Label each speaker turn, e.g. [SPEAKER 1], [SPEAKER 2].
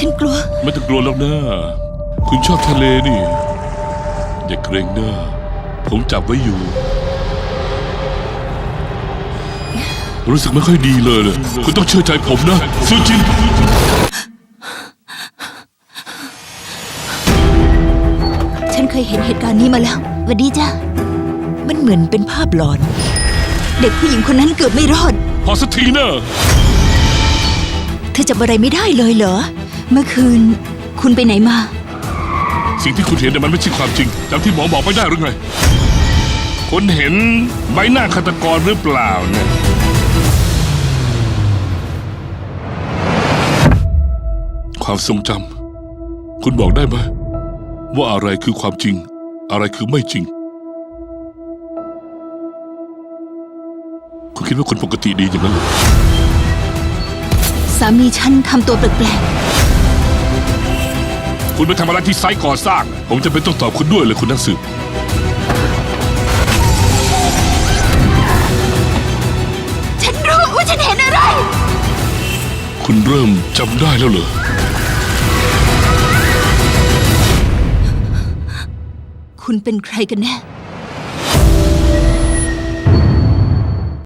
[SPEAKER 1] ฉันกลัว
[SPEAKER 2] ไม่ต้องกลัวแล้วนะคุณชอบทะเลนี่ อย่าเกรงหน้าผมจับไว้อยู่ รู้สึกไม่ค่อยดีเลยเลย คุณต้องเชื่อใจผมนะซูจิน
[SPEAKER 1] ฉันเคยเห็นเหตุการณ์นี้มาแล้วหวัดดีจ้ะมันเหมือนเป็นภาพหลอน เด็กผู้หญิงคนนั้นเกือบไม่รอด
[SPEAKER 2] พอสักทีนะ
[SPEAKER 1] เธอจับอะไรไม่ได้เลยเหรอ เมื่อคืน คุณไปไหนมา
[SPEAKER 2] สิ่งที่คุณเห็นเนี่ยมันไม่ใช่ความจริงจำที่หมอบอกไม่ได้หรือไงคุณเห็นใบหน้าฆาตกรหรือเปล่าเนี่ยความทรงจำคุณบอกได้ไหมว่าอะไรคือความจริง อะไรคือไม่จริง คุณคิดว่าคนปกติดีอย่างนั้นเหรอ
[SPEAKER 1] สามีฉันทำตัวแปลก
[SPEAKER 2] คุณไปทำอะไรที่ไซต์ก่อสร้าง ผมจะเป็นต้องตอบคุณด้วยเลยคุณนักสืบ
[SPEAKER 1] ๆฉันรู้ว่าฉันเห็นอะไร
[SPEAKER 2] คุณเริ่มจำได้แล้วเหรอ
[SPEAKER 1] คุณเป็นใครกันแน่